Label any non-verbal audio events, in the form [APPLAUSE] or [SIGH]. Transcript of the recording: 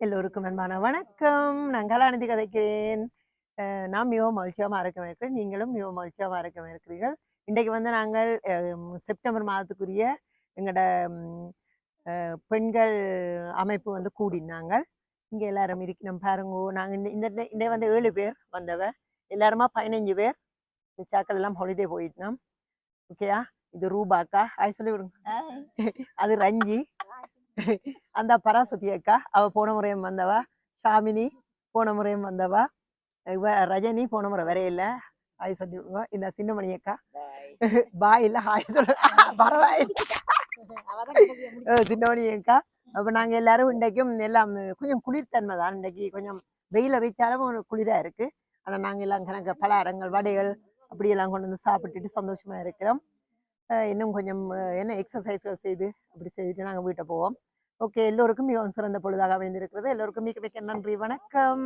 எல்லோருக்கும் அன்பான வணக்கம். நான் கலாநிதி கதைக்கிறேன். நான் மிகவும் மகிழ்ச்சியாக இருக்க இருக்கிறேன். நீங்களும் மிகவும் மகிழ்ச்சியாக இருக்க இருக்கிறீர்கள். இன்றைக்கு வந்து நாங்கள் செப்டம்பர் மாதத்துக்குரிய எங்களோட பெண்கள் அமைப்பு வந்து கூடினாங்க இங்கே எல்லாரும் இருக்கணும் பாருங்க நாங்கள் இந்த இந்த இந்த வந்து ஏழு பேர் வந்தவ. எல்லாருமா பதினஞ்சு பேர். மிச்சாக்கள் எல்லாம் ஹாலிடே போயிட்டோம் ஓகேயா இது ரூபாக்கா? ஆய் சொல்லி விடுங்க. அது ரஞ்சி. அந்த பராசதி அக்கா. அவ போன முறையும் வந்தவா. ஷாமினி போன முறையும் வந்தவா. இவ ரஜினி போன முறை வரையில ஹாய் சொல்லி விடுங்க இந்த சின்னமணி அக்கா. பாய். [LAUGHS] இல்ல ஹாய் சொல்ல. [LAUGHS] பரவாயில்ல. சின்னமணி அக்கா. அப்ப நாங்க எல்லாரும் இன்றைக்கும் எல்லாம் கொஞ்சம் குளிர்தன்மை தான். இன்றைக்கு கொஞ்சம் வெயில் அடிச்சாலும் ஒரு குளிரா இருக்கு. ஆனா நாங்க எல்லாம் கணக்கு பலகாரங்கள் வடைகள் அப்படியெல்லாம் கொண்டு வந்து சாப்பிட்டுட்டு சந்தோஷமா இருக்கிறோம். இன்னும் கொஞ்சம் என்ன எக்ஸசைஸ்கள் செய்து அப்படி செய்துட்டு நாங்க வீட்டை போவோம். ஓகே எல்லோருக்கும் மிகவும் சிறந்த பொழுதாக அமைந்திருக்கிறது. எல்லோருக்கும் மிக மிக நன்றி. வணக்கம்.